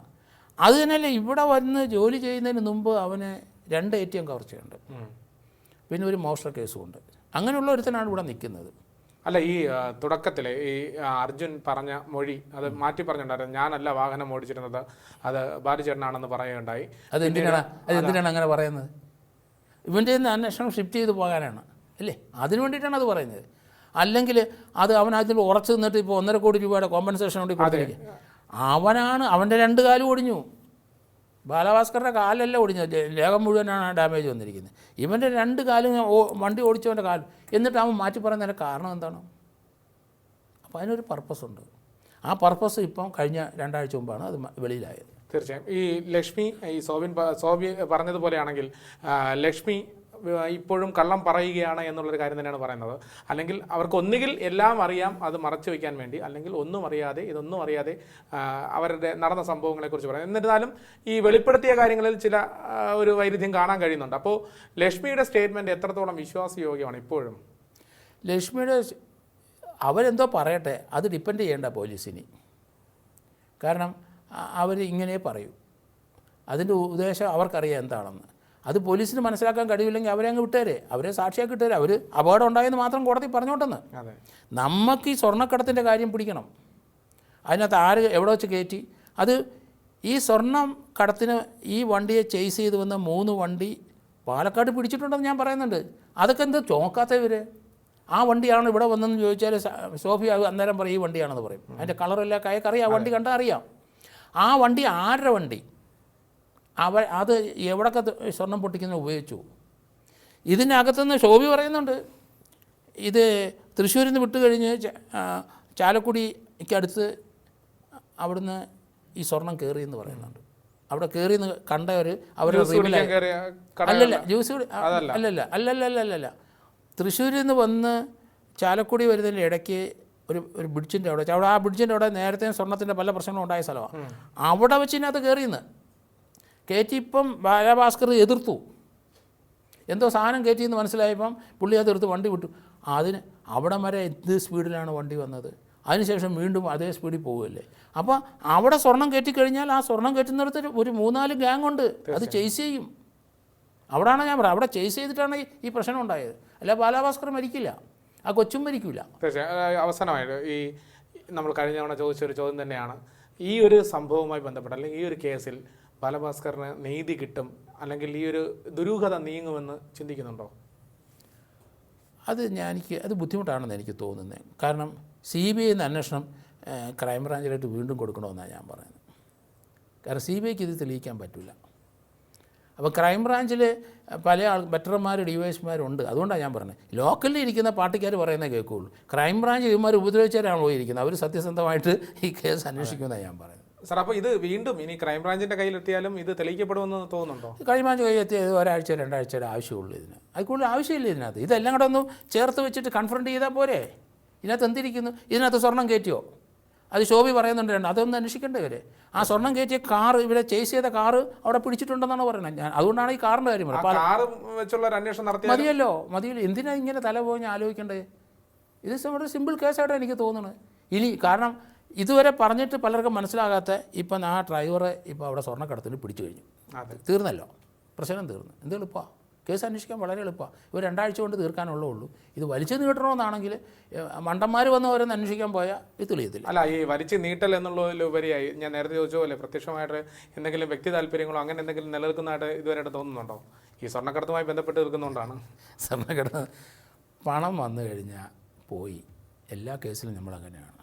അത് തന്നെയല്ലേ ഇവിടെ വന്ന് ജോലി ചെയ്യുന്നതിന് മുമ്പ് അവന് രണ്ട് എ ടി എം കവർച്ചയുണ്ട്. പിന്നെ ഒരു മോഷണ കേസുമുണ്ട്. അങ്ങനെയുള്ള ഒരുത്തനാണ് ഇവിടെ നിൽക്കുന്നത്. അല്ല ഈ തുടക്കത്തിൽ തുടക്കത്തിലെ ഈ അർജുൻ പറഞ്ഞ മൊഴി അത് മാറ്റി പറഞ്ഞിട്ടുണ്ടായിരുന്നു. ഞാനല്ല വാഹനം ഓടിച്ചിരുന്നത്. അത് ബാലുചേട്ടനാണെന്ന് പറയുകയുണ്ടായി. അത് എന്തിനാണ്? അത് എന്തിനാണ് അങ്ങനെ പറയുന്നത്? ഇവന്റെ അന്വേഷണം ഷിഫ്റ്റ് ചെയ്ത് പോകാനാണ്. അല്ലേ? അതിന് വേണ്ടിയിട്ടാണ് അത് പറയുന്നത്. അല്ലെങ്കിൽ അത് അവൻ അതിൽ ഉറച്ചു നിന്നിട്ട് ഇപ്പോൾ ഒന്നര കോടി രൂപയുടെ കോമ്പൻസേഷൻ കൊണ്ട് കൊടുത്തിരിക്കുക. അവനാണ് അവന്റെ രണ്ട് കാലും ഒടിഞ്ഞു. ബാലഭാസ്കറുടെ കാലല്ല ഒടിഞ്ഞത്. ലേഖം മുഴുവനാണ് ഡാമേജ് വന്നിരിക്കുന്നത്. ഇവന്റെ രണ്ട് കാലും വണ്ടി ഓടിച്ചവന്റെ കാലും എന്നിട്ട് അവൻ മാറ്റി പറയുന്നതിന്റെ കാരണം എന്താണ്? അപ്പോൾ അതിനൊരു പർപ്പസ് ഉണ്ട്. ആ പർപ്പസ് ഇപ്പം കഴിഞ്ഞ രണ്ടാഴ്ച മുമ്പാണ് അത് വെളിയിലായത്. തീർച്ചയായും. ഈ ലക്ഷ്മി ഈ സോബിൻ സോബി പറഞ്ഞതുപോലെയാണെങ്കിൽ ലക്ഷ്മി ഇപ്പോഴും കള്ളം പറയുകയാണ് എന്നുള്ളൊരു കാര്യം തന്നെയാണ് പറയുന്നത്. അല്ലെങ്കിൽ അവർക്ക് ഒന്നുകിൽ എല്ലാം അറിയാം അത് മറച്ചു വയ്ക്കാൻ വേണ്ടി. അല്ലെങ്കിൽ ഒന്നും അറിയാതെ ഇതൊന്നും അറിയാതെ അവരുടെ നടന്ന സംഭവങ്ങളെക്കുറിച്ച് പറയാം. എന്നിരുന്നാലും ഈ വെളിപ്പെടുത്തിയ കാര്യങ്ങളിൽ ചില ഒരു വൈരുദ്ധ്യം കാണാൻ കഴിയുന്നുണ്ട്. അപ്പോൾ ലക്ഷ്മിയുടെ സ്റ്റേറ്റ്മെന്റ് എത്രത്തോളം വിശ്വാസയോഗ്യമാണ് ഇപ്പോഴും? ലക്ഷ്മിയുടെ അവരെന്തോ പറയട്ടെ അത് ഡിപ്പെൻഡ് ചെയ്യേണ്ട പോലീസിന്. കാരണം അവർ ഇങ്ങനെ പറയൂ. അതിന്റെ ഉദ്ദേശം അവർക്കറിയാം എന്താണെന്ന്. അത് പോലീസിന് മനസ്സിലാക്കാൻ കഴിയില്ലെങ്കിൽ അവരെ അങ്ങ് വിട്ടേരെ. അവരെ സാക്ഷിയാക്കി ഇട്ടേരെ. അവർ അപകടം ഉണ്ടായെന്ന് മാത്രം കോടതി പറഞ്ഞോട്ടെന്ന്. നമുക്ക് ഈ സ്വർണക്കടത്തിന്റെ കാര്യം പിടിക്കണം. അതിനകത്ത് ആര് എവിടെ വെച്ച് കയറ്റി? അത് ഈ സ്വർണം കടത്തിന് ഈ വണ്ടിയെ ചേസ് ചെയ്ത് വന്ന മൂന്ന് വണ്ടി പാലക്കാട് പിടിച്ചിട്ടുണ്ടെന്ന് ഞാൻ പറയുന്നുണ്ട്. അതൊക്കെ എന്ത് ചോക്കാത്തവർ ആ വണ്ടിയാണ് ഇവിടെ വന്നതെന്ന് ചോദിച്ചാൽ സോഫി അന്നേരം പറയും ഈ വണ്ടിയാണെന്ന് പറയും. അതിന്റെ കളറെല്ലാം കയക്കറിയാം ആ വണ്ടി കണ്ടാൽ അറിയാം. ആ വണ്ടി ആരുടെ വണ്ടി? അവ അത് എവിടൊക്കെ സ്വർണം പൊട്ടിക്കുന്ന ഉപയോഗിച്ചു. ഇതിനകത്തുനിന്ന് ശോഭി പറയുന്നുണ്ട്. ഇത് തൃശ്ശൂരിൽ നിന്ന് വിട്ടുകഴിഞ്ഞ് ചാലക്കുടിക്കടുത്ത് അവിടുന്ന് ഈ സ്വർണം കയറി എന്ന് പറയുന്നുണ്ട്. അവിടെ കയറി എന്ന് കണ്ടവർ ഒരു അവരുടെ അല്ലല്ല ജ്യൂസ് അല്ലല്ല അല്ലല്ല അല്ലല്ല തൃശ്ശൂരിൽ നിന്ന് വന്ന് ചാലക്കുടി വരുന്നതിന്റെ ഇടയ്ക്ക് ഒരു ഒരു ബ്രിഡ്ജിന്റെ അവിടെ അവിടെ ആ ബ്രിഡ്ജിന്റെ അവിടെ നേരത്തെ സ്വർണത്തിന്റെ പല പ്രശ്നങ്ങളും ഉണ്ടായ സ്ഥലമാണ് അവിടെ വെച്ച് ഇതിനകത്ത് കയറിയെന്ന് കയറ്റി ഇപ്പം ബാലഭാസ്കർ എതിർത്തു. എന്തോ സാധനം കയറ്റിയെന്ന് മനസ്സിലായപ്പം പുള്ളി അതെടുത്ത് വണ്ടി വിട്ടു. അതിന് അവിടെ വരെ എന്ത് സ്പീഡിലാണ് വണ്ടി വന്നത്? അതിനുശേഷം വീണ്ടും അതേ സ്പീഡിൽ പോവുകയല്ലേ? അപ്പോൾ അവിടെ സ്വർണം കയറ്റിക്കഴിഞ്ഞാൽ ആ സ്വർണം കയറ്റുന്നിടത്ത് ഒരു മൂന്നാൽ ഗ്യാങ് ഉണ്ട്. അത് ചേസ് ചെയ്യും. അവിടെയാണ് ഞാൻ പറയുക അവിടെ ചേസ് ചെയ്തിട്ടാണ് ഈ- പ്രശ്നം ഉണ്ടായത്. അല്ല ബാലാഭാസ്കർ മരിക്കില്ല. ആ കൊച്ചും മരിക്കില്ല തീർച്ചയായും. അവസാനമായിട്ട് ഈ നമ്മൾ കഴിഞ്ഞ തവണ ചോദിച്ച ഒരു ചോദ്യം തന്നെയാണ്. ഈ ഒരു സംഭവവുമായി ബന്ധപ്പെട്ട് അല്ലെങ്കിൽ ഈ ഒരു കേസിൽ ബാലഭാസ്കറിന് നീതി കിട്ടും അല്ലെങ്കിൽ ഈ ഒരു ദുരൂഹത നീങ്ങുമെന്ന് ചിന്തിക്കുന്നുണ്ടോ? അത് ഞാൻ എനിക്ക് അത് ബുദ്ധിമുട്ടാണെന്ന് എനിക്ക് തോന്നുന്നത് കാരണം സി ബി ഐ അന്വേഷണം ഏഹ്, ക്രൈംബ്രാഞ്ചിലായിട്ട് വീണ്ടും കൊടുക്കണമെന്നാണ് ഞാൻ പറയുന്നത്. കാരണം സി ബി ഐക്ക് ഇത് തെളിയിക്കാൻ പറ്റില്ല അപ്പോൾ ക്രൈംബ്രാഞ്ചിൽ പല ആൾ ബെറ്റർമാർ ഡിവൈഎസ്മാരുണ്ട്. അതുകൊണ്ടാണ് ഞാൻ പറഞ്ഞത് ലോക്കലിൽ ഇരിക്കുന്ന പാർട്ടിക്കാർ പറയുന്നേ കേൾക്കുകയുള്ളൂ ക്രൈംബ്രാഞ്ച് ഇവന്മാർ ഉപദ്രവിച്ചവരാണ് പോയിരിക്കുന്നത് അവർ സത്യസന്ധമായിട്ട് ഈ കേസ് അന്വേഷിക്കുമെന്നാണ് ഞാൻ പറയുന്നത്. സാർ അപ്പോൾ ഇത് വീണ്ടും ഇനി ക്രൈംബ്രാഞ്ചിന്റെ കയ്യിലെത്തിയാലും ഇത് തെളിയിക്കപ്പെടുമെന്ന് തോന്നുന്നുണ്ടോ? ക്രൈംബ്രാഞ്ച് കയ്യെത്തിയ ഒരാഴ്ച രണ്ടാഴ്ചയുടെ ആവശ്യമുള്ളൂ ഇതിന്. അത് കൂടുതൽ ആവശ്യമില്ല ഇതിനകത്ത്. ഇതെല്ലാം കൂടെ ഒന്ന് ചേർത്ത് വെച്ചിട്ട് കൺഫ്രണ്ട് ചെയ്താൽ പോരെ? ഇതിനകത്ത് എന്തിരിക്കുന്നു? ഇതിനകത്ത് സ്വർണം കയറ്റിയോ? അത് ശോഭി പറയുന്നുണ്ട് രണ്ട്. അതൊന്നും അന്വേഷിക്കേണ്ടി വരെ ആ സ്വർണം കയറ്റിയ കാർ ഇവിടെ ചേസ് ചെയ്ത കാറ് അവിടെ പിടിച്ചിട്ടുണ്ടെന്നാണ് പറയുന്നത്. ഞാൻ അതുകൊണ്ടാണ് ഈ കാറിന്റെ കാര്യം പറയുന്നത്. മതിയല്ലോ മതിയല്ലോ. എന്തിനാ ഇങ്ങനെ തല പോയി ഞാൻ ആലോചിക്കേണ്ടത്? ഇത് വളരെ സിമ്പിൾ കേസായിട്ടാണ് എനിക്ക് തോന്നുന്നത്. ഇനി കാരണം ഇതുവരെ പറഞ്ഞിട്ട് പലർക്കും മനസ്സിലാകാത്ത ഇപ്പം ആ ഡ്രൈവറെ ഇപ്പോൾ അവിടെ സ്വർണക്കടത്തിന് പിടിച്ചു കഴിഞ്ഞു. തീർന്നല്ലോ. പ്രശ്നം തീർന്നു. എന്ത് എളുപ്പമാണ് കേസ് അന്വേഷിക്കാൻ വളരെ എളുപ്പമാണ് ഇവർ രണ്ടാഴ്ച കൊണ്ട് തീർക്കാനുള്ളേ ഉള്ളൂ. ഇത് വലിച്ചു നീട്ടണമെന്നാണെങ്കിൽ മണ്ടന്മാർ വന്ന് ഓരോന്ന് അന്വേഷിക്കാൻ പോയാൽ ഇത് തെളിയത്തില്ല. അല്ല ഈ വലിച്ചു നീട്ടൽ എന്നുള്ളതിലുപരിയായി ഞാൻ നേരത്തെ ചോദിച്ച പോലെ പ്രത്യക്ഷമായിട്ട് എന്തെങ്കിലും വ്യക്തി താല്പര്യങ്ങളോ അങ്ങനെ എന്തെങ്കിലും നിലനിൽക്കുന്നതായിട്ട് ഇതുവരെയായിട്ട് തോന്നുന്നുണ്ടോ? ഈ സ്വർണക്കടത്തുമായി ബന്ധപ്പെട്ട് നിൽക്കുന്നതുകൊണ്ടാണ്. സ്വർണക്കടത്ത് പണം വന്നു കഴിഞ്ഞാൽ പോയി. എല്ലാ കേസിലും നമ്മളങ്ങനെയാണ്.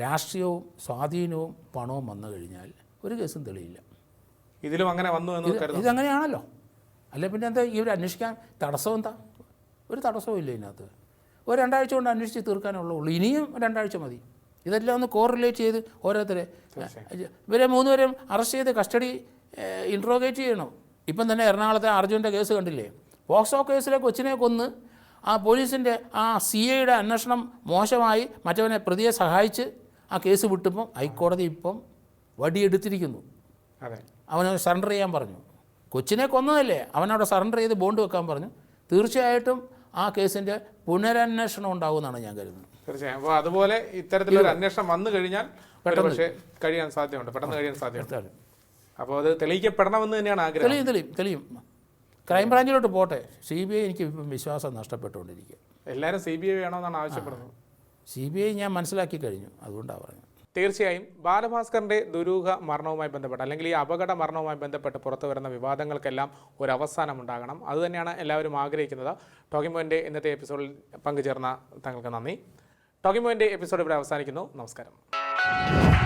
രാഷ്ട്രീയവും സ്വാധീനവും പണവും വന്നു കഴിഞ്ഞാൽ ഒരു കേസും തെളിയില്ല. ഇതിലും അങ്ങനെ വന്നു എന്ന് ഇതങ്ങനെയാണല്ലോ. അല്ല പിന്നെ എന്താ ഇവർ അന്വേഷിക്കാൻ തടസ്സം എന്താ? ഒരു തടസ്സവും ഇല്ല ഇതിനകത്ത്. ഒരു രണ്ടാഴ്ച കൊണ്ട് അന്വേഷിച്ച് തീർക്കാനുള്ളൂ ഉള്ളൂ. ഇനിയും രണ്ടാഴ്ച മതി. ഇതെല്ലാം ഒന്ന് കോറിലേറ്റ് ചെയ്ത് ഓരോരുത്തരെ. ഇവരെ മൂന്നുപേരും അറസ്റ്റ് ചെയ്ത് കസ്റ്റഡി ഇൻട്രോഗേറ്റ് ചെയ്യണം? ഇപ്പം തന്നെ എറണാകുളത്തെ അർജുന്റെ കേസ് കണ്ടില്ലേ? പോക്സോ കേസിലെ കൊച്ചിനെ കൊന്ന് ആ പോലീസിന്റെ ആ സി ഐയുടെ അന്വേഷണം മോശമായി മറ്റവനെ പ്രതിയെ സഹായിച്ച് ആ കേസ് വിട്ടപ്പം ഹൈക്കോടതി ഇപ്പം വടിയെടുത്തിരിക്കുന്നു. അതെ. അവന് സറണ്ടർ ചെയ്യാൻ പറഞ്ഞു. കൊച്ചിനെ കൊന്നതല്ലേ? അവനവിടെ സറണ്ടർ ചെയ്ത് ബോണ്ട് വെക്കാൻ പറഞ്ഞു. തീർച്ചയായിട്ടും ആ കേസിന്റെ പുനരന്വേഷണം ഉണ്ടാകുമെന്നാണ് ഞാൻ കരുതുന്നത്. തീർച്ചയായും. അപ്പോൾ അതുപോലെ ഇത്തരത്തിലൊരു അന്വേഷണം വന്നു കഴിഞ്ഞാൽ പക്ഷേ കഴിയാൻ സാധ്യതയുണ്ട്. പെട്ടെന്ന് കഴിയാൻ സാധ്യതയുണ്ട്. അപ്പോൾ അത് തെളിയിക്കപ്പെടണമെന്ന് തന്നെയാണ് ആഗ്രഹം. തെളിയും തെളിയും തെളിയും. ക്രൈംബ്രാഞ്ചിലോട്ട് പോട്ടെ. സി ബി ഐ എനിക്ക് ഇപ്പം വിശ്വാസം നഷ്ടപ്പെട്ടുകൊണ്ടിരിക്കുക എല്ലാവരും സി ബി ഐ വേണമെന്നാണ് ആവശ്യപ്പെടുന്നത്. സി ബി ഐ ഞാൻ മനസ്സിലാക്കി കഴിഞ്ഞു. അതുകൊണ്ടാണ് പറഞ്ഞത്. തീർച്ചയായും ബാലഭാസ്കറിന്റെ ദുരൂഹ മരണവുമായി ബന്ധപ്പെട്ട് അല്ലെങ്കിൽ ഈ അപകട മരണവുമായി ബന്ധപ്പെട്ട് പുറത്തു വരുന്ന വിവാദങ്ങൾക്കെല്ലാം ഒരു അവസാനം ഉണ്ടാകണം. അതുതന്നെയാണ് എല്ലാവരും ആഗ്രഹിക്കുന്നത്. ടോക്കിംഗ് ഇന്നത്തെ എപ്പിസോഡിൽ പങ്കുചേർന്ന തങ്ങൾക്ക് നന്ദി. ടോക്കിംഗ് എപ്പിസോഡ് ഇവിടെ അവസാനിക്കുന്നു. നമസ്കാരം.